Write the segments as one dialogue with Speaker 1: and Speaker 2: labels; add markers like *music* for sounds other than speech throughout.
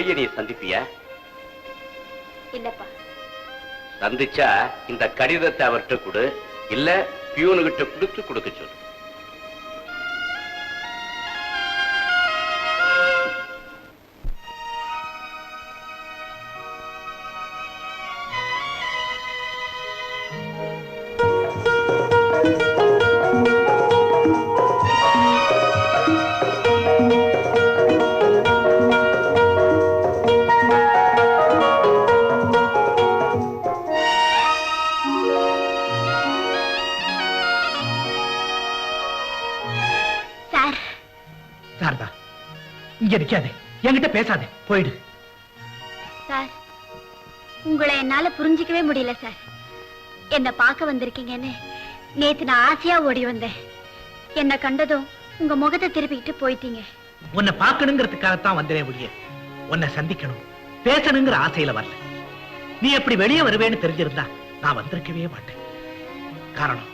Speaker 1: வெளியே நீ சந்திப்பியா?
Speaker 2: இல்லப்பா.
Speaker 1: சந்திச்சா இந்த கடிதத்தை அவர்கிட்ட கொடு இல்ல பியூனுகிட்ட கொடுத்து கொடுக்க சொல்லு.
Speaker 3: இங்க நிக்காதே. என்கிட்ட பேசாதே. போயிடு.
Speaker 2: சார் உங்களை என்னால புரிஞ்சிக்கவே முடியல சார். என்ன பார்க்க வந்திருக்கீங்கன்னு நேத்து நான் ஆசையா ஓடி வந்தேன். என்ன கண்டதும் உங்க முகத்தை திருப்பிக்கிட்டு போயிட்டீங்க.
Speaker 3: உன்னை பார்க்கணுங்கிறதுக்காகத்தான் வந்தேனே ஒழிய உன்னை சந்திக்கணும். பேசணுங்கிற ஆசையில வரல. நீ எப்படி வெளியே வருவேன்னு தெரிஞ்சிருந்தா நான் வந்திருக்கவே மாட்டேன். காரணம்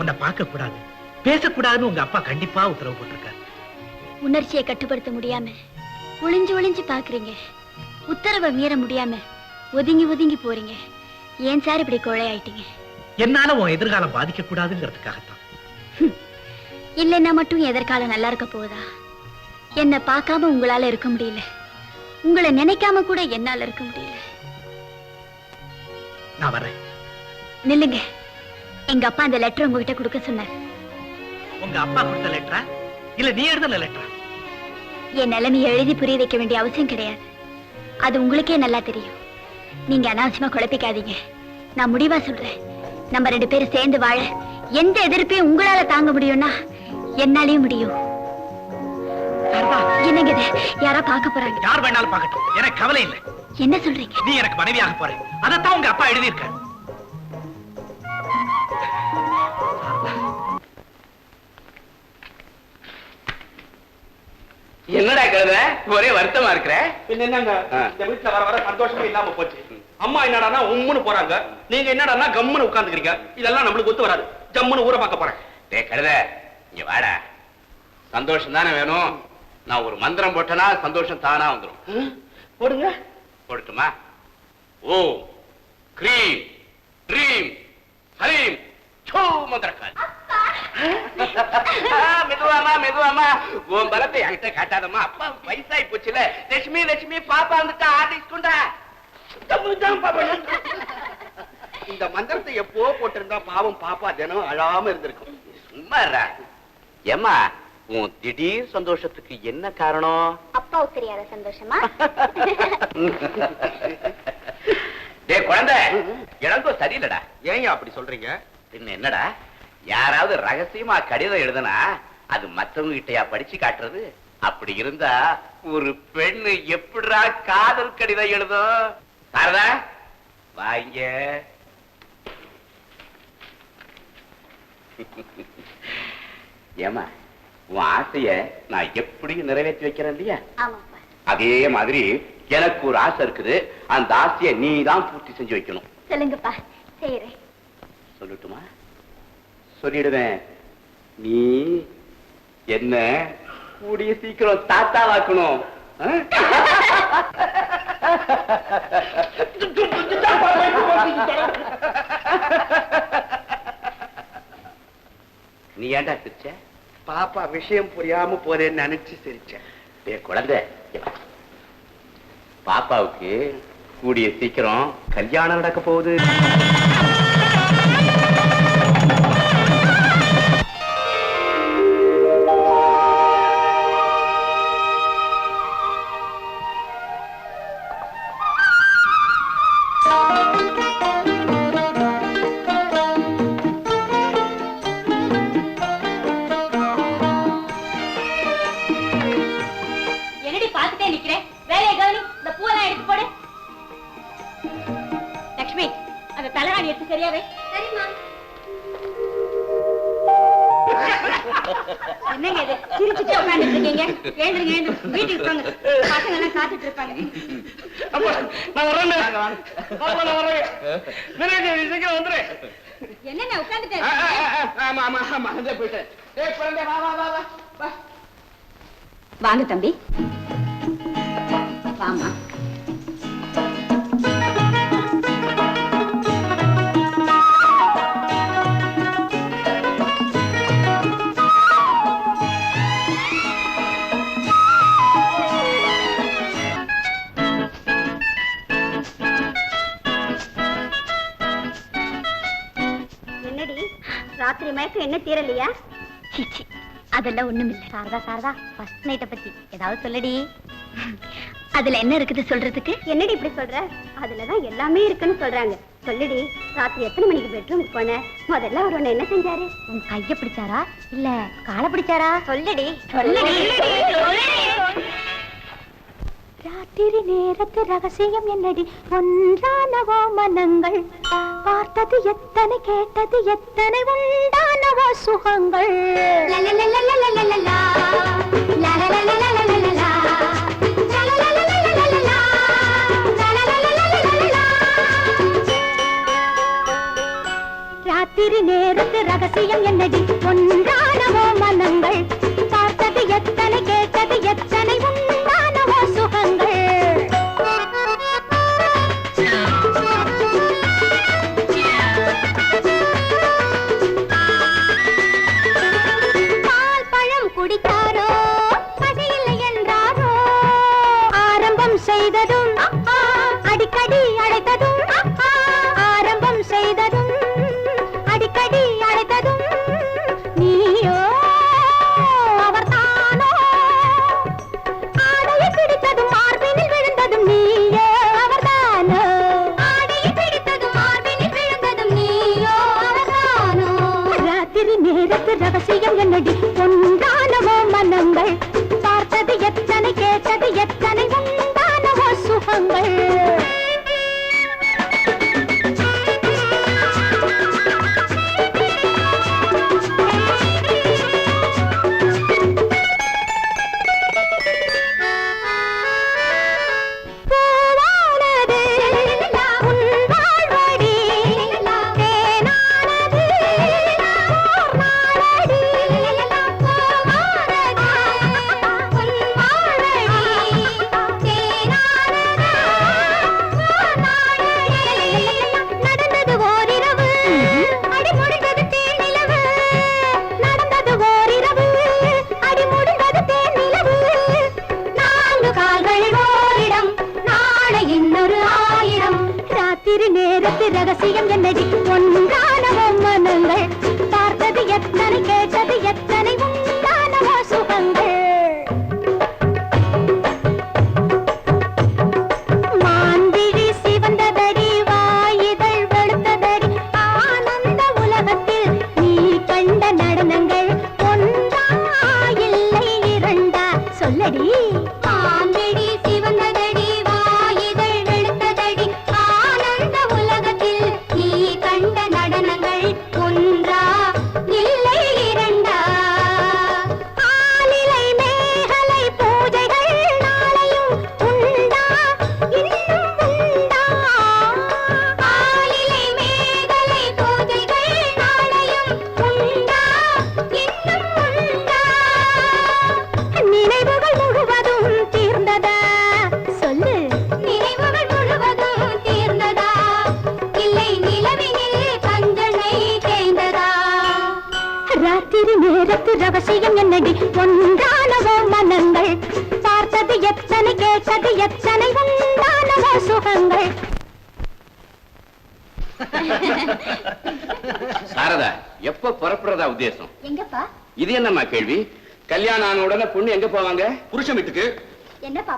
Speaker 3: உன்னை பார்க்க கூடாது பேசக்கூடாதுன்னு உங்க அப்பா கண்டிப்பா உத்தரவு போட்டிருக்காரு.
Speaker 2: உணர்ச்சியை கட்டுப்படுத்த முடியாம ஒளிஞ்சு ஒளிஞ்சு பாக்குறீங்க உத்தரவை மீற முடியாம ஒதுங்கி ஒதுங்கி போறீங்க. ஏன் சார் இப்படி கோழையாயிட்டீங்க?
Speaker 3: என்னால உன் எதிர்காலம் பாதிக்க கூடாதுங்கிறதுக்காகத்தான்
Speaker 2: இல்லைன்னா மட்டும் எதிர்காலம் நல்லா இருக்க போகுதா? என்ன பார்க்காம உங்களால இருக்க முடியல. உங்களை நினைக்காம கூட என்னால இருக்க முடியல.
Speaker 3: நான் வரேன்
Speaker 2: நில்லுங்க. எங்க அப்பா அந்த லெட்டர் உங்ககிட்ட கொடுக்க சொன்னார்.
Speaker 3: உங்க அப்பா கொடுத்த லெட்டரா இல்ல நீ எழுதின லெட்டரா
Speaker 2: என் நிலைமையை எழுதி புரிய வைக்க வேண்டிய அவசியம் கிடையாது. அது உங்களுக்கே நல்லா தெரியும். நீங்க அனாவசியமா குழப்பிக்காதீங்க. நான் முடிவா சொல்றேன். நம்ம ரெண்டு பேரும் சேர்ந்து வாழ எந்த எதிர்ப்பையும் உங்களால தாங்க முடியும்னா என்னாலயும் முடியும். என்னங்க இது? யாரா பார்க்க போறாங்க.
Speaker 3: யார் வேணாலும் பார்க்கட்டும். எனக்கு கவலை இல்லை.
Speaker 2: என்ன சொல்றீங்க?
Speaker 3: நீ எனக்கு மனைவியாக போற அதைத்தான் உங்க அப்பா எழுதியிருக்காரு.
Speaker 1: என்னடா கழுத? ஒரே வருத்தமா இருக்கிற?
Speaker 4: என்னங்க. இந்த வீட்டுல வர வர சந்தோஷமே இல்லாம போச்சு. அம்மா என்னடான்னா உம்முன்னு போறாங்க. நீங்க என்னடான்னா கம்முன்னு உட்கார்ந்துக்கிறீங்க. இதெல்லாம் நம்மளுக்கு ஒத்து வராது. ஜம்முன்னு ஊரை பார்க்க போறேன்.
Speaker 1: டே கழுத இங்க வாடா. சந்தோஷம் தானே வேணும். நான் ஒரு மந்திரம் போட்டனா சந்தோஷம் தானா வந்துரும்.
Speaker 4: ம், போடுங்க.
Speaker 1: போடட்டுமா? ஓ கிரீம் ட்ரீம் ஹரீம் சோ மந்திரக்கால். *laughs* மெதுவாமா மெதுவாமா உன் பலத்தை என்கிட்ட காட்டாதம்மா. அப்பா வயசாகி போச்சுல. லட்சுமி லட்சுமி பாப்பா வந்துட்டா. ஆட்டிஸ்குண்டா
Speaker 4: இந்த மந்திரத்தை எப்போ போட்டிருந்தா பாவம் பாப்பா தினம் அழாம இருந்திருக்கும்.
Speaker 1: சும்மா. ஏம்மா உன் திடீர் சந்தோஷத்துக்கு என்ன காரணம்?
Speaker 2: அப்பாவுக்கு தெரியாத சந்தோஷமா? *laughs*
Speaker 1: டே குழந்தை. இளங்கோ சரியில்லடா.
Speaker 4: ஏன் அப்படி சொல்றீங்க?
Speaker 1: பின்ன என்னடா? யாராவது ரகசியமா கடிதம் எழுதுனா அது மத்தவங்க கிட்டயா படிச்சு காட்டுறது? அப்படி இருந்தா ஒரு பெண்ணு எப்படிடா காதல் கடிதம் எழுதும்? சாரதா வாங்க ஏமா உன் ஆசைய நான் எப்படி நிறைவேற்றி வைக்கிறேன் இல்லையா? அதே மாதிரி எனக்கு ஒரு ஆசை இருக்குது. அந்த ஆசையை நீ தான் பூர்த்தி செஞ்சு வைக்கணும்.
Speaker 2: சொல்லுங்கப்பா செய்யறேன்
Speaker 1: சொல்லட்டுமா? சொல்லிடுவேன். நீ என்ன கூடிய சீக்கிரம் தாத்தாவாக்கணும். ஆ? நீ ஏன்டா சிரிச்ச?
Speaker 4: பாப்பா விஷயம் புரியாம போறேன்னு நினைச்சு சிரிச்சேன்.
Speaker 1: டேய் குழந்தை. பாப்பாவுக்கு கூடிய சீக்கிரம் கல்யாணம் நடக்க போகுது.
Speaker 4: ஆமா ஆமா மறந்தே போயிட்டேன் குழந்தை வா வா வா வா
Speaker 2: வாங்க தம்பி. வாமா
Speaker 5: மயக்கம் என்ன தீரலையா?
Speaker 2: சீச்சி அதெல்லாம் ஒண்ணுமில்ல.
Speaker 5: சாரதா சாரதா ஃபர்ஸ்ட் நைட்டை பத்தி ஏதாவது சொல்லடி.
Speaker 2: அதுல என்ன இருக்குது சொல்றதுக்கு?
Speaker 5: என்னடி இப்படி சொல்ற? அதுலதான் எல்லாமே இருக்குன்னு சொல்றாங்க. சொல்லுடி ராத்திரி எத்தனை மணிக்கு பெட்ரூம் போன? முதல்ல அவர் உன்னை என்ன செஞ்சாரு? உன் கைய பிடிச்சாரா? இல்ல காலை பிடிச்சாரா? சொல்லுடி. சொல்லுடி. ராத்திரி நேரத்து ரகசியம் என்னடி? ஒன்றானவோ மனங்கள்? பார்த்தது எத்தனை கேட்டது எத்தனை உண்டானவோ சுகங்கள்? ராத்திரி நேரத்து ரகசியம் என்னடி ஒன்றானவோ மனங்கள் பார்த்தது எத்தனை கேட்டது எத்தனை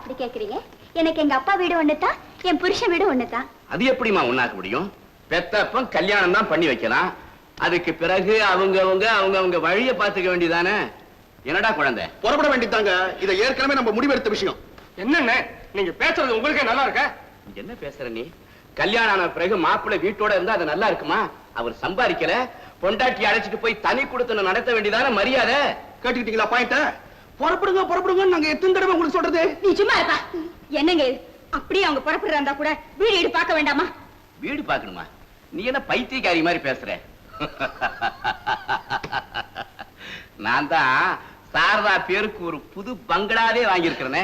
Speaker 5: அப்படி கேக்குறீங்க? எனக்கு எங்க அப்பா வீடு ஒண்ணுதான் என் புருஷன் வீடு ஒண்ணுதான்.
Speaker 1: அது எப்படிம்மா உண்ணாக்க முடியும்? பெத்தப்பம் கல்யாணம் தான் பண்ணி வைக்கலாம். அதுக்கு பிறகு அவங்க அவங்க அவங்க அவங்க வழிய பாத்துக்க வேண்டியதானே? என்னடா குழந்தை?
Speaker 4: புறப்பட வேண்டியதாங்க இதை ஏற்கனவே நம்ம முடிவெடுத்த விஷயம். என்னென்ன? நீங்க பேசுறது உங்களுக்கே நல்லா இருக்க?
Speaker 1: என்ன பேசுற நீ? கல்யாணம் ஆன பிறகு மாப்பிள்ளை வீட்டோட இருந்தா அது நல்லா இருக்குமா? அவர் சம்பாதிக்கல. பொண்டாட்டி அழைச்சிட்டு போய் தனி கொடுத்து நடத்த வேண்டியதான மரியாதை?
Speaker 4: கேட்டுக்கிட்டீங்களா பாயிண்ட புறப்படுங்க புறப்படுங்க நாங்க எத்தனை தடவை உங்களுக்கு சொல்றது?
Speaker 5: நீ சும்மா இருப்பா. என்னங்க இது? அப்படியே அவங்க புறப்படுறா இருந்தா கூட வீடு வீடு பார்க்க வேண்டாமா?
Speaker 1: வீடு பார்க்கணுமா? நீ என்ன பைத்தியக்காரி மாதிரி பேசுற? நான் தான் சாரதா பேருக்கு ஒரு புது பங்களாவே வாங்கியிருக்கிறேனே.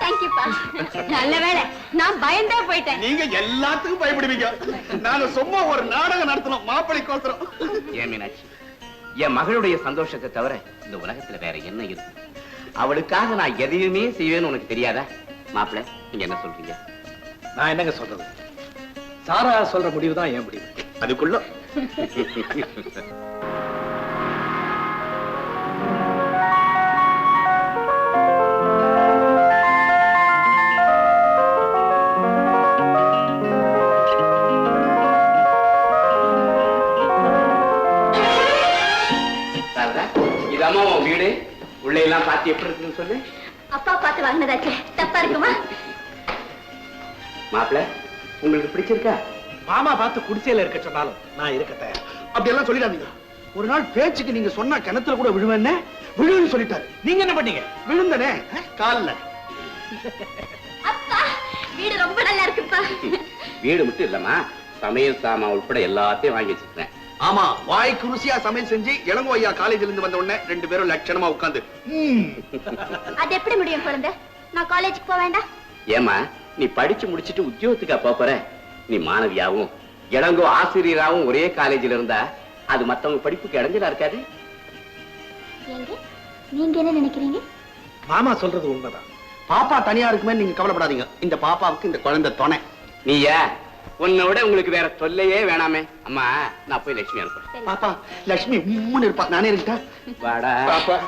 Speaker 2: தேங்க்யூப்பா நல்ல நான் பயந்தே போயிட்டேன்.
Speaker 4: நீங்க எல்லாத்துக்கும் பயப்படுவீங்க. நாங்க சும்மா ஒரு நாடகம் நடத்தணும் மாப்பிளைக்கோசரம்
Speaker 1: ஏன் மீனாட்சி? என் மகளுடைய சந்தோஷத்தை தவிர இந்த உலகத்துல வேற என்ன இருக்கு? அவளுக்காக நான் எதையுமே செய்வேன்னு உனக்கு தெரியாதா? மாப்பிள்ளை நீங்க என்ன சொல்றீங்க?
Speaker 3: நான் என்னங்க சொல்றது? சாரா சொல்ற முடிவு தான் என் முடிவு.
Speaker 4: அதுக்குள்ள. *laughs*
Speaker 1: பார்த்து எப்படி இருக்குன்னு சொல்லு.
Speaker 2: அப்பா பார்த்து வாங்கினதாச்சே. தப்பா இருக்குமா?
Speaker 1: மாப்பிள்ளை உங்களுக்கு பிடிச்சிருக்கா?
Speaker 3: மாமா பார்த்து குடிசையில இருக்க சொன்னாலும் நான் இருக்க தயார்.
Speaker 4: அப்படி எல்லாம் சொல்லிடாதீங்க. ஒரு நாள் பேச்சுக்கு நீங்க சொன்னா கிணத்துல கூட விழுவேன்னு விழுன்னு சொல்லிட்டாரு.
Speaker 3: நீங்க என்ன பண்ணீங்க?
Speaker 4: விழுந்தனே கால்ல.
Speaker 2: அப்பா வீடு ரொம்ப நல்லா இருக்குப்பா.
Speaker 1: வீடு மட்டும் இல்லம்மா சமையல் சாமான் உட்பட எல்லாத்தையும் வாங்கி வச்சிருக்கேன்
Speaker 4: ஆமா வாய்க்கு ருசியா சமையல் செஞ்சு இளங்கோ ஐயா காலேஜ்ல இருந்து வந்த உடனே ரெண்டு பேரும் லட்சணமா உட்கார்ந்து
Speaker 2: அது எப்படி முடியும் குழந்தை? நான் காலேஜுக்கு போக வேண்டாம்.
Speaker 1: ஏமா நீ படிச்சு முடிச்சிட்டு உத்தியோகத்துக்கா போற? நீ மாணவியாவும் இளங்கோ ஆசிரியராவும் ஒரே காலேஜில் இருந்தா அது மத்தவங்க படிப்புக்கு இடைஞ்சலா இருக்காது.
Speaker 2: நீங்க என்ன நினைக்கிறீங்க?
Speaker 3: மாமா சொல்றது உண்மைதான்.
Speaker 4: பாப்பா தனியா இருக்குமே நீங்க கவலைப்படாதீங்க. இந்த பாப்பாவுக்கு இந்த குழந்தை துணை.
Speaker 1: நீயா? உன்னை விட உங்களுக்கு வேற தொல்லையே வேணாமே. அம்மா நான் போய் லட்சுமி அனுப்புறேன்.
Speaker 4: பாப்பா லட்சுமி உம்முன்னு இருப்பா. நானே இருக்கட்டா?
Speaker 1: வாடா.
Speaker 4: பாப்பா.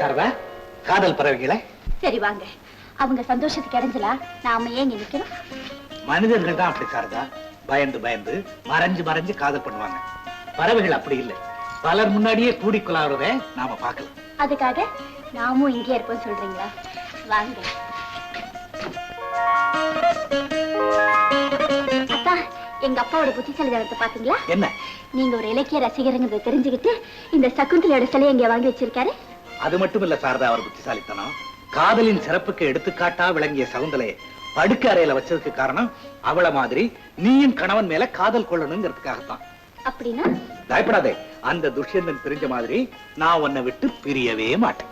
Speaker 3: சாரதா காதல் பறவைகளை.
Speaker 2: சரி வாங்க. அவங்க சந்தோஷத்துக்கு இடைஞ்சலா நாம ஏங்க நிக்கிறோம்?
Speaker 3: மனிதர்கள் தான் அப்படி சாரதா பயந்து பயந்து மறைஞ்சு மறைஞ்சு காதல் பண்ணுவாங்க. பறவைகள் அப்படி இல்லை. பலர் முன்னாடியே கூடி குலாவுறத நாம பார்க்கலாம்.
Speaker 2: அதுக்காக நாமும் இங்கே இருப்போம் சொல்றீங்களா? வாங்க. அப்பா எங்க அப்பாவோட புத்திசாலிதனத்தை பாத்தீங்களா?
Speaker 3: என்ன?
Speaker 2: நீங்க ஒரு இலக்கிய ரசிகருங்கிறத தெரிஞ்சுக்கிட்டு இந்த சகுந்தலையோட சிலையை இங்க வாங்கி வச்சிருக்காரு.
Speaker 3: அது மட்டும் இல்ல சாரதா அவர் புத்திசாலித்தனம். காதலின் சிறப்புக்கு எடுத்துக்காட்டா விளங்கிய சகுந்தலையை படுக்க அறையில வச்சதுக்கு காரணம் அவள மாதிரி நீயும் கணவன் மேல காதல் கொள்ளணுங்கிறதுக்காகத்தான்.
Speaker 2: அப்படின்னா?
Speaker 3: பயப்படாதே. அந்த துஷ்யந்தன் பிரிஞ்ச மாதிரி நான் உன்னை விட்டு பிரியவே மாட்டேன்.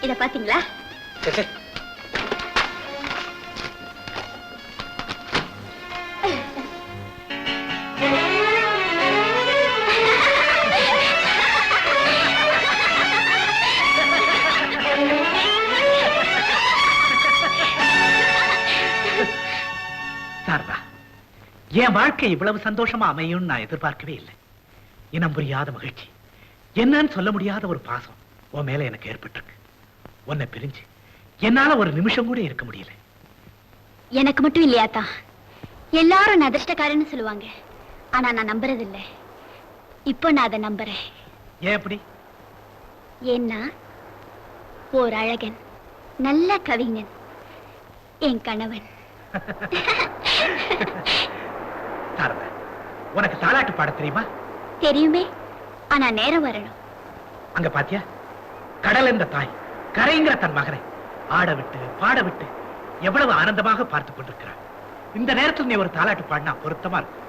Speaker 2: இத பாத்தீங்களா?
Speaker 3: என் வாழ்க்கை இவ்வளவு சந்தோஷமா அமையும் நான் எதிர்பார்க்கவே இல்லை. இனம் புரியாத மகிழ்ச்சி. என்னன்னு சொல்ல முடியாத ஒரு பாசம் உன் மேல எனக்கு ஏற்பட்டிருக்கு. உன்னை பிரிஞ்சு என்னால ஒரு நிமிஷம் கூட இருக்க முடியல.
Speaker 2: எனக்கு மட்டும் இல்லையாத்தா எல்லாரும் நான் அதிர்ஷ்டக்காரன்னு சொல்லுவாங்க. ஆனா நான் நம்புறது இல்ல இப்போ நான் அதை நம்புறேன்.
Speaker 3: ஏன் எப்படி
Speaker 2: ஏன்னா ஓர் அழகன் நல்ல கவிஞன் என் கணவன். *laughs*
Speaker 3: சாரதா உனக்கு தாலாட்டு பாட தெரியுமா?
Speaker 2: தெரியுமே. ஆனா நேரம் வரணும்.
Speaker 3: அங்க பாத்தியா? கடல் என்ற தாய் கரைங்கிற தன் மகனை ஆட விட்டு பாட விட்டு எவ்வளவு ஆனந்தமாக பார்த்துக் கொண்டிருக்கிறார் இந்த நேரத்தில் நீ ஒரு தாலாட்டு பாடினா பொருத்தமா இருக்கும்?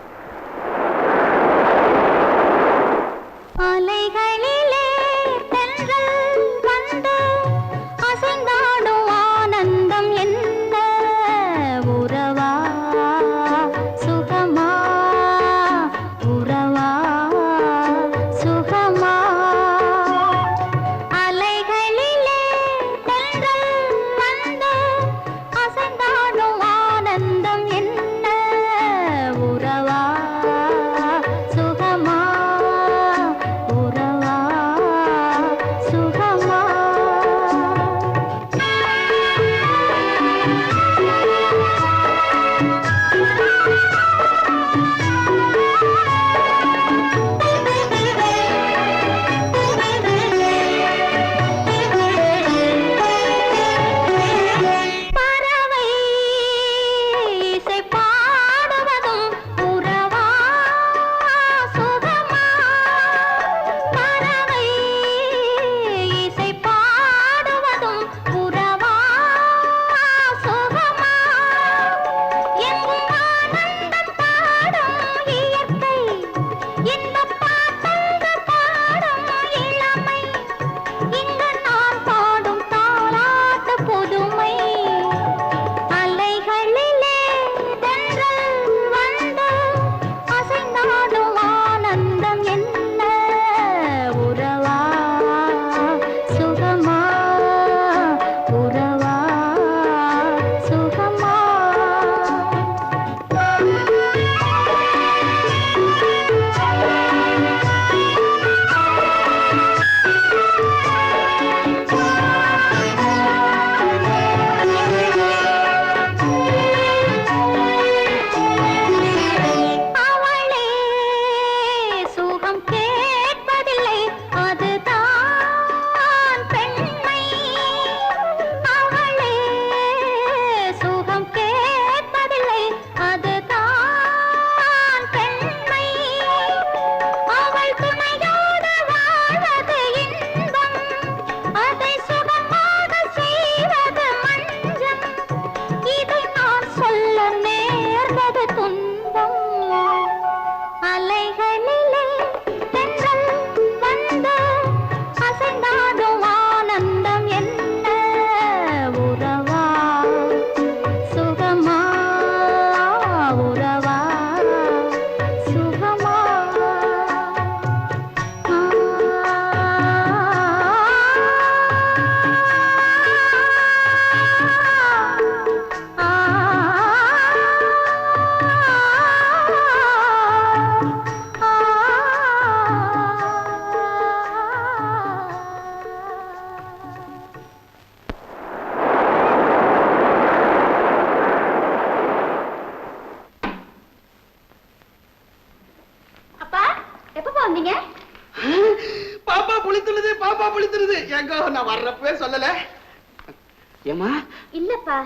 Speaker 6: இல்லப்பா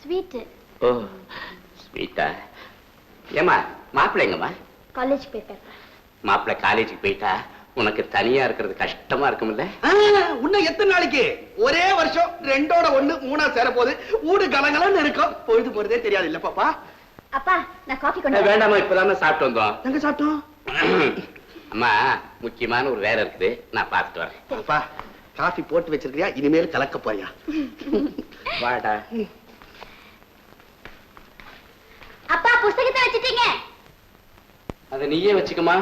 Speaker 6: ஸ்வீட்
Speaker 1: ஓ ஸ்வீட்டா? ஏமா மாப்பிள்ளை எங்கம்மா?
Speaker 6: காலேஜ் போயிருக்கேன்
Speaker 1: மாப்பிள்ளை காலேஜுக்கு போயிட்டா? உனக்கு தனியா இருக்கிறது கஷ்டமா இருக்கும்ல?
Speaker 4: இன்னும் எத்தனை நாளைக்கு? ஒரே வருஷம் ரெண்டோட ஒண்ணு மூணா சேர போகுது. ஊடு கலங்கலன்னு இருக்கும். பொழுது போறதே தெரியாது இல்ல பாப்பா?
Speaker 6: அப்பா நான் காஃபி கொண்டு.
Speaker 1: வேண்டாமா இப்பதானே சாப்பிட்டு வந்தோம்.
Speaker 4: எங்க சாப்பிட்டோம்?
Speaker 1: அம்மா முக்கியமான ஒரு வேலை இருக்குது. நான் பார்த்துட்டு வரேன்.
Speaker 4: பாப்பா காஃபி போட்டு வச்சிருக்கியா இனிமேல் கலக்க போறியா?
Speaker 1: வாடா.
Speaker 6: அப்பா புஸ்தகத்தை வச்சுட்டீங்க.
Speaker 1: அதை நீயே வச்சுக்கமா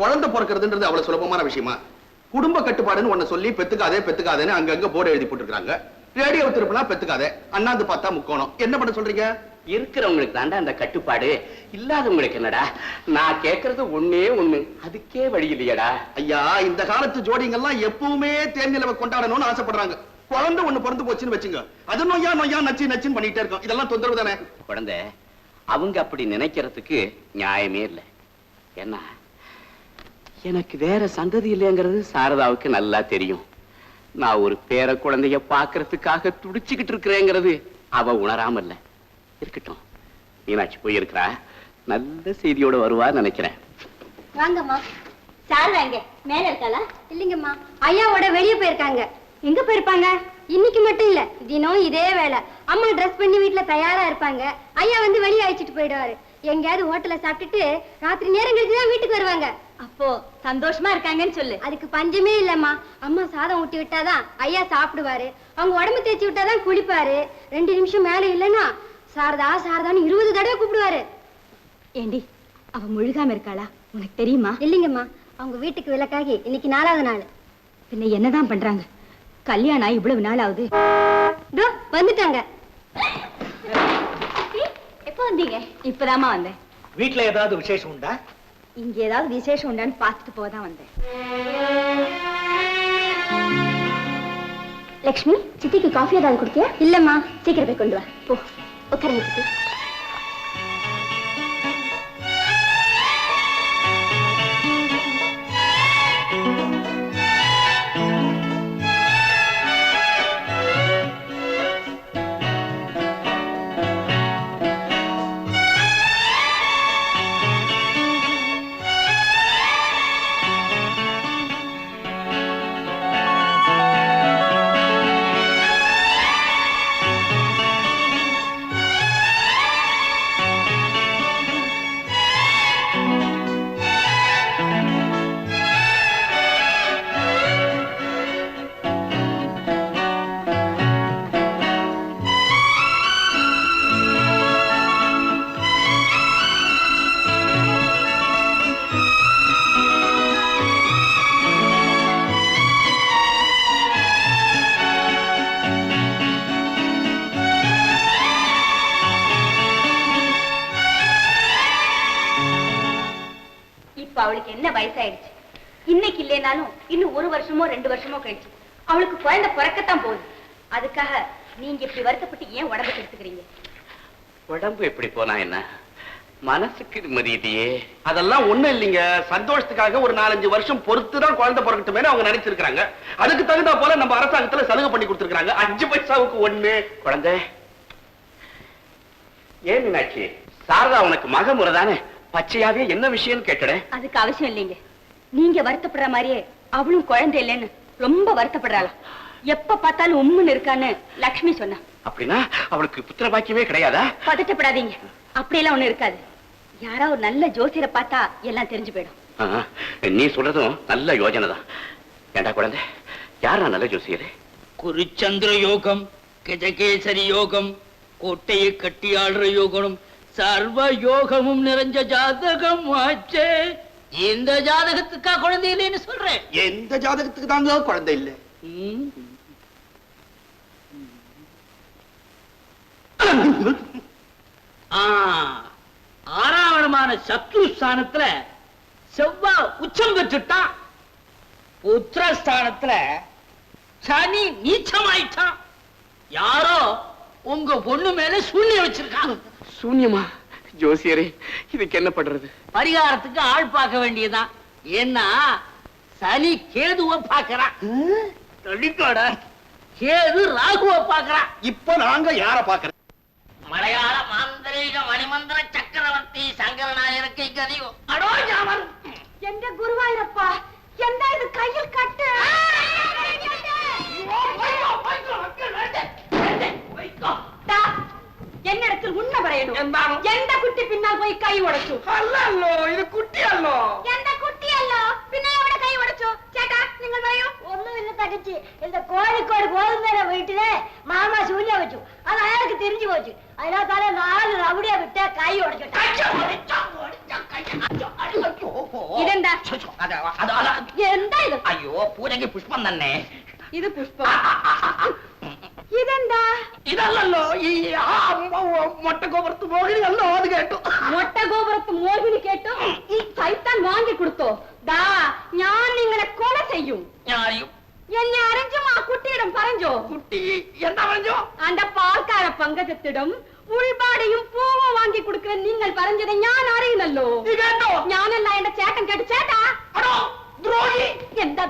Speaker 4: குழந்தை பிறக்கிறதுன்றது அவ்வளவு சுலபமான விஷயமா? குடும்ப கட்டுப்பாடுன்னு ஒண்ணு சொல்லி பெத்துக்காதே பெத்துக்காதேன்னு அங்கங்க போர்டு எழுதி போட்டுருக்காங்க ரேடியோ திருப்பினா பெத்துக்காதே. அண்ணாந்து பார்த்தா முக்கோணம். என்ன பண்ண சொல்றீங்க?
Speaker 1: இருக்கிறவங்களுக்கு தாண்டா அந்த கட்டுப்பாடு. இல்லாதவங்களுக்கு என்னடா? நான் கேக்குறது ஒண்ணே ஒண்ணு. அதுக்கே வழி இல்லையடா.
Speaker 4: ஐயா இந்த காலத்து ஜோடிங்கெல்லாம் எப்பவுமே தேர்நிலவை கொண்டாடணும்னு ஆசைப்படுறாங்க. குழந்தை ஒண்ணு பிறந்து போச்சுன்னு வச்சுங்க. அது நொய்யா நொய்யா நச்சு நச்சுன்னு பண்ணிட்டே இருக்கோம். இதெல்லாம் தொந்தரவு தானே?
Speaker 1: குழந்தை அவங்க அப்படி நினைக்கிறதுக்கு நியாயமே இல்லை. என்ன எனக்கு வேற சந்ததி இல்லைங்கிறது சாரதாவுக்கு நல்லா தெரியும். நான் ஒரு பேர குழந்தைய பாக்குறதுக்காக துடிச்சுக்கிட்டு இருக்கிறேங்கிறது அவ உணராம இல்ல இருக்கட்டும். மீனாட்சி போயிருக்கிறா. நல்ல செய்தியோட வருவா நினைக்கிறேன்.
Speaker 7: வாங்கம்மா. சாரதாங்க மேல இருக்காளா? இல்லைங்கம்மா. ஐயாவோட வெளியே போயிருக்காங்க. எங்க போயிருப்பாங்க? இன்னைக்கு மட்டும் இல்ல. தினம் இதே வேலை. அம்மா ட்ரெஸ் பண்ணி வீட்டுல தயாரா இருப்பாங்க. ஐயா வந்து வெளியே அழைச்சிட்டு போயிடுவாரு. எங்கேயாவது ஹோட்டல்ல சாப்பிட்டுட்டு ராத்திரி நேரம் கழிச்சு தான் வீட்டுக்கு வருவாங்க. அப்போ சந்தோஷமா இருக்காங்கன்னு சொல்லு. அதுக்கு பஞ்சமே இல்லம்மா. அம்மா சாதம் ஊட்டி விட்டாதான் ஐயா சாப்பிடுவாரு. அவங்க உடம்பு தேய்ச்சி விட்டாதான் குளிப்பாரு. ரெண்டு நிமிஷம் மேல இல்லைன்னா சாரதா சாரதான்னு இருபது தடவை கூப்பிடுவாரு.
Speaker 6: ஏண்டி அவ முழுகாம இருக்காளா? உனக்கு தெரியுமா?
Speaker 7: இல்லைங்கம்மா. அவங்க வீட்டுக்கு விளக்காகி இன்னைக்கு நாலாவது நாள்.
Speaker 6: பின்ன என்னதான் பண்றாங்க? கல்யாணம் ஆகி இவ்வளவு நாள் ஆகுது
Speaker 7: வந்துட்டாங்க.
Speaker 6: எப்போ வந்தீங்க? இப்பதாம்மா வந்தேன்.
Speaker 3: வீட்டுல ஏதாவது விசேஷம் உண்டா?
Speaker 6: இங்க ஏதாவது விசேஷம் உண்டான்னு பார்த்துட்டு போதான் வந்தேன். லக்ஷ்மி சித்திக்கு காஃபி ஏதாவது குடிக்கியா?
Speaker 7: இல்லம்மா.
Speaker 6: சீக்கிரம் போய் கொண்டு வா. போ. உட்காருங்க இல்லைனாலும் இன்னும் ஒரு வருஷமோ ரெண்டு வருஷமோ கழிச்சு. அவளுக்கு குழந்தை பிறக்கத்தான் போகுது. அதுக்காக நீங்க இப்படி வருத்தப்பட்டு ஏன் உடம்பு கெடுத்துக்கிறீங்க?
Speaker 1: உடம்பு எப்படி போனா என்ன? மனசுக்கு நிம்மதி இல்லையே.
Speaker 4: அதெல்லாம் ஒண்ணும் இல்லைங்க. சந்தோஷத்துக்காக ஒரு நாலஞ்சு வருஷம் பொறுத்து தான் குழந்தை பிறக்கட்டுமே அவங்க நினைச்சிருக்காங்க அதுக்கு தகுந்த போல நம்ம அரசாங்கத்துல சலுகை பண்ணி கொடுத்திருக்காங்க அஞ்சு பைசாவுக்கு ஒண்ணு.
Speaker 1: குழந்தை. ஏன் மீனாட்சி? சாரதா உனக்கு மக முறை தானே பச்சையாவே என்ன விஷயம்னு கேட்டட.
Speaker 6: அதுக்கு அவசியம் இல்லைங்க. நீங்க வருத்தப்படுற மாதிரியே அவளும் குழந்தை இல்லைன்னு ரொம்ப வருத்தப்படுறாளாம் எப்ப பார்த்தாலும் உம்முன்னு இருக்கான்னு லக்ஷ்மி சொன்னா.
Speaker 1: அப்படின்னா அவளுக்கு புத்திர பாக்கியமே கிடையாதா?
Speaker 6: பதட்டப்படாதீங்க. அப்படியெல்லாம் ஒண்ணு இருக்காது. யாரா ஒரு நல்ல ஜோசியரை பார்த்தா எல்லாம் தெரிஞ்சு போயிடும்.
Speaker 1: நீ சொல்றதும் நல்ல யோஜனை தான். ஏண்டா குழந்தை? யாரா நல்ல ஜோசியரு?
Speaker 8: குருச்சந்திர யோகம் கஜகேசரி யோகம் கோட்டையை கட்டி ஆடுற யோகம் சர்வ யோகமும் நிறைஞ்ச ஜாதகம் ஆச்சே. இந்த ஜாதகத்துக்கா குழந்தை இல்லைன்னு சொல்றேன்.
Speaker 4: எந்த ஜாதகத்துக்கு தாங்க குழந்தை இல்ல?
Speaker 8: ஆறாவணமான சத்ருஸ்தானத்துல செவ்வா உச்சம் பெற்றுட்டான். உத்திரஸ்தானத்துல சனி நீச்சமாயிட்டான்.
Speaker 9: யாரோ உங்க பொண்ணு மேல சூன்யம் வச்சிருக்காங்க.
Speaker 1: சூன்யமா? ஜோசியரே இதுக்கு என்ன பண்றது
Speaker 9: பரிகாரத்துக்கு ஆள் பார்க்க வேண்டியதான் ஏன்னா சனி கேதுவ பாக்குறான் தள்ளிக்கோட கேது ராகுவ பாக்குறான்
Speaker 4: இப்ப நாங்க யார பாக்குறோம்
Speaker 9: மலையாள மாந்திரீக மணிமந்திர சக்கரவர்த்தி சங்கர நாயருக்கு கதி அடோ ஜாமன்
Speaker 6: எங்க குருவாயிரப்பா என்ன இது கையில் கட்டு வைக்கோ എന്നിടത്തിൽ ഉണ്ണ പറയണു.
Speaker 9: എന്താണ്?
Speaker 6: എന്റെ കുട്ടി പിന്നാൽ പോയി കൈ ഉടച്ചു.
Speaker 9: അല്ലല്ലോ ഇത് കുട്ടിയല്ലോ.
Speaker 6: എന്റെ കുട്ടിയല്ലോ. പിന്നെ എവിടെ കൈ ഉടച്ചു? ചേട്ടാ നിങ്ങൾ പറയൂ. ഒന്നുമില്ല തകച്ച് എന്റെ കോഴിക്കോട് ഗോതമ്പേര വീട്ടിലെ മാമ ശൂന്യ വെച്ചു. അത് അയാൾക്ക് തിരിഞ്ഞു പോച്ചു അതിനകത്താലെ നാല് റൗഡിയെ വിട്ട് കൈ ഉടച്ചു. ഇതെന്താ? എന്താ ഇത്?
Speaker 9: അയ്യോ പൂരയ്ക്ക് പുഷ്പം തന്നെ.
Speaker 6: ഇത് പുഷ്പം. ഇതെന്താ?
Speaker 9: ഇതല്ലല്ലോ ഈ ആ മൊട്ടക്കോപുറത്ത് മോഹിനിയല്ലോ അത് കേട്ടു.
Speaker 6: മൊട്ട ഗോപുരത്ത് മോഹിനി കേട്ടു? ഈ സൈത്താൻ വാങ്ങി കൊടുത്തോ? ദാ ഞാൻ നിങ്ങളെ കൊല ചെയ്യും. എന്നെ അരഞ്ചും ആ കുട്ടിയിടം പറഞ്ഞോ?
Speaker 9: കുട്ടി എന്താ പറഞ്ഞോ?
Speaker 6: അന്റെ പാൽക്കാര പങ്കജത്തിടും ഉൾപാടയും പൂവും വാങ്ങി കൊടുക്കാൻ നിങ്ങൾ പറഞ്ഞത് ഞാൻ അറിയുന്നല്ലോ. ഞാനല്ല എന്റെ ചേട്ടൻ കേട്ടു. ചേട്ടാ
Speaker 9: ദ്രോഹി!
Speaker 6: എന്താ?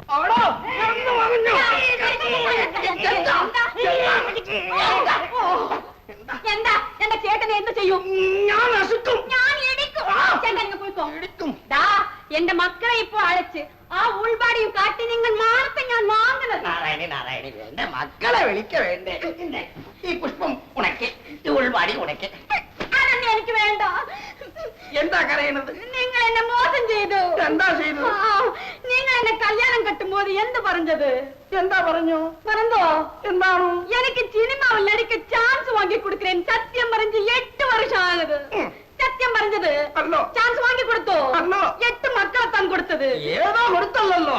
Speaker 6: എന്താ? എന്റെ ചേട്ടനെ എന്ത് ചെയ്യും?
Speaker 9: ഞാൻ അസുഖം.
Speaker 6: ഞാൻ ഇടിക്കും ചേട്ടാ നിങ്ങൾ പോയിക്കോ. ദാ എന്റെ മക്കളെ ഇപ്പൊ അഴച്ച് ആ ഉൾപാടിയും കാട്ടി നിങ്ങൾ മാനത്തെ ഞാൻ വാങ്ങുന്നത്.
Speaker 9: നാരായണി നാരായണി എന്റെ മക്കളെ വിളിക്ക വേണ്ടേ? ഈ പുഷ്പം ഉണക്കി ഉൾപാടി ഉണക്കി.
Speaker 6: അതൊന്നും എനിക്ക് വേണ്ട?
Speaker 9: എന്താ കരയണത്
Speaker 6: നിങ്ങൾ എന്നെ മോശം ചെയ്തു
Speaker 9: എന്താ
Speaker 6: ചെയ്തു നിങ്ങൾ എന്നെ കല്യാണം കെട്ടുമ്പോൾ എന്ത് പറഞ്ഞത്
Speaker 9: എന്താ പറഞ്ഞു
Speaker 6: പറഞ്ഞോ
Speaker 9: എന്താണോ
Speaker 6: എനിക്ക് സിനിമാവിൽ നടിക്ക ചാൻസ് വാങ്ങി കൊടുക്കേ സത്യം പറഞ്ഞ് എട്ട് വർഷം
Speaker 9: ആയത്
Speaker 6: സത്യം പറഞ്ഞത് ചാൻസ് വാങ്ങി കൊടുത്തോ എട്ട് മക്കളെ താൻ കൊടുത്തത്
Speaker 9: ഏതോ കൊടുത്തല്ലോ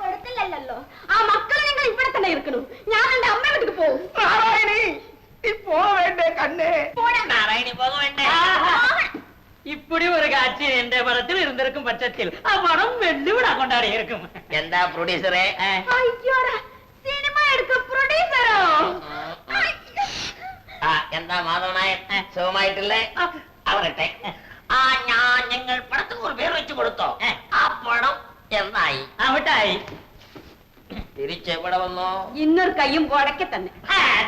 Speaker 6: കൊടുത്തില്ലല്ലോ ആ മക്കളെ നിങ്ങൾ ഇവിടെ തന്നെ ഇരിക്കണു ഞാൻ എന്റെ അമ്മ വീട്ടിൽ പോകും
Speaker 9: നാരായണി നീ പോവേണ്ടേ കണ്ണേ
Speaker 10: പോടാ നാരായണി പോകവേണ്ടേ இப்படி ஒரு காட்சி என்ற படத்தில் இருந்திருக்கும் பட்சத்தில் படம் வெள்ளிவிடா கொண்டாடி இருக்கும்
Speaker 6: எந்த ப்ரொடியூசரே சினிமா எடுக்க
Speaker 9: ப்ரொடியூசரோ എന്താ മാധവനായൻ? സുഖമായിട്ടില്ലേ? അവരട്ടെ ആ. ഞാൻ ഞങ്ങൾ പടത്തിന് ഒരു പേര് വെച്ച് കൊടുത്തോ. ആ. പടം എന്നായി?
Speaker 10: അവിട്ടായി.
Speaker 9: തിരിച്ചെവിടെ വന്നോ?
Speaker 6: ഇന്നൊരു കയ്യും കൊടക്കെ തന്നെ.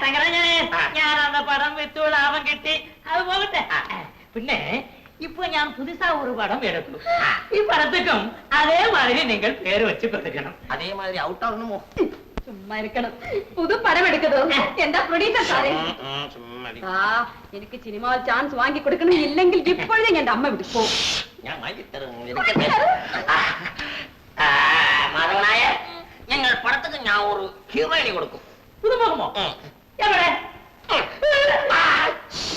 Speaker 10: തങ്കരാജനെ ഞാൻ അന്ന് പടം വിത്തു ലാഭം കിട്ടി. അത് പോകട്ടെ. പിന്നെ இப்போ ஞான் புதுசா ஒரு படம் எடுக்கும் இப்படத்துக்கும் அதே மாதிரி நீங்கள் பேர் வச்சு கொடுக்கணும்
Speaker 9: അതേമാതിരി ഔട്ടാകണമോ
Speaker 6: ചുമ്മാ ഇരിക്കണം പുതു പടം എടുക്കതോ എന്താ പ്രൊഡ്യൂസർ സാറേ
Speaker 9: ചുമ്മാ
Speaker 6: ആ എനിക്ക് സിനിമ ചാൻസ് വാങ്ങി കൊടുക്കണം ഇല്ലെങ്കിൽ ഇപ്പോഴും എന്റെ അമ്മ വിട്ടു പോകും
Speaker 9: ഞാൻ വാങ്ങിത്തരും ഇരിക്കട്ടെ. ആ, മാധവനായർ ഞങ്ങൾ പടത്തിന് ഞാൻ ഒരു ഹീറോയിനി കൊടുക്കും
Speaker 10: புதுமுகமோ
Speaker 9: ഉം.
Speaker 10: எவரே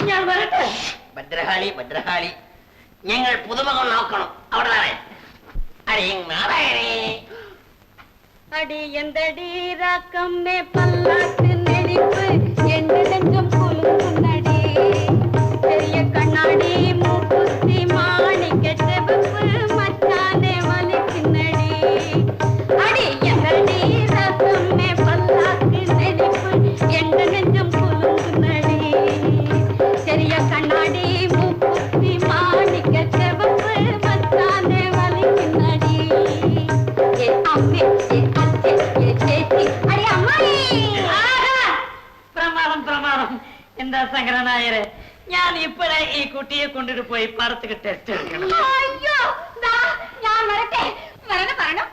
Speaker 10: ഞാൻ വരട്ടെ
Speaker 9: ഭദ്രകാളി ഭദ്രകാളി நீங்கள் புதுமுகம் நோக்கணும். அவ்வளவுதானே?
Speaker 6: அடி நாராயணி. அடி எந்தடி ராக்கம் பல்லாட்டு நடிப்பு. என் நெஞ்சம்
Speaker 10: ടെസ്റ്റ് എടുക്കണം
Speaker 6: അയ്യോ ദാ ഞാൻ വരട്ടെ വരണം വരണം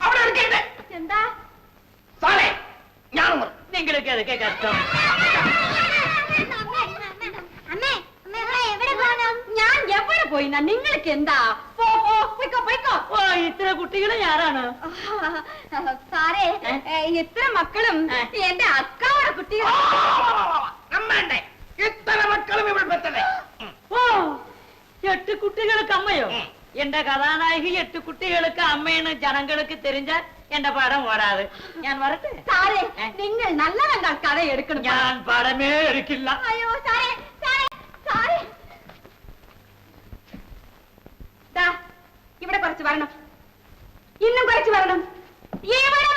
Speaker 9: അവിടെ ഇരിക്കട്ടെ
Speaker 6: എന്താ
Speaker 9: സാറേ ഞാനും വരും.
Speaker 10: നിങ്ങൾക്ക് അതൊക്കെ കഷ്ടം
Speaker 6: ഞാൻ എവിടെ പോയി നിങ്ങൾക്ക് എന്താ പോ പോ പോയിക്കോ പോയിക്കോ
Speaker 10: ഓ ഇത്ര കുട്ടികളെ ഞാനാണ്
Speaker 6: സാറേ ഏ, ഇത്ര മക്കളും എന്റെ അക്കാവയുടെ കുട്ടികൾ
Speaker 9: നമ്മണ്ടേ ഇത്ര മക്കളും ഇവിടെ പെട്ടതേ
Speaker 10: ഓ എട്ട് കുട്ടികൾക്ക് അമ്മയോ എന്റെ കഥാനായകി എട്ട് കുട്ടികൾക്ക് അമ്മയെന്ന് ജനങ്ങൾക്ക് തെരിഞ്ഞാൽ എന്റെ പടം ഓടാതെ ഞാൻ വരട്ടെ
Speaker 6: സാറേ നിങ്ങൾ നല്ലതല്ല കഥ എടുക്കണം
Speaker 10: ഞാൻ പടമേ എടുക്കില്ല
Speaker 6: അയ്യോ സാറേ സാറേ സാറേ ദാ ഇവിടെ കുറച്ച് വരണം ഇന്നും കുറച്ച് വരണം ഇവിടെ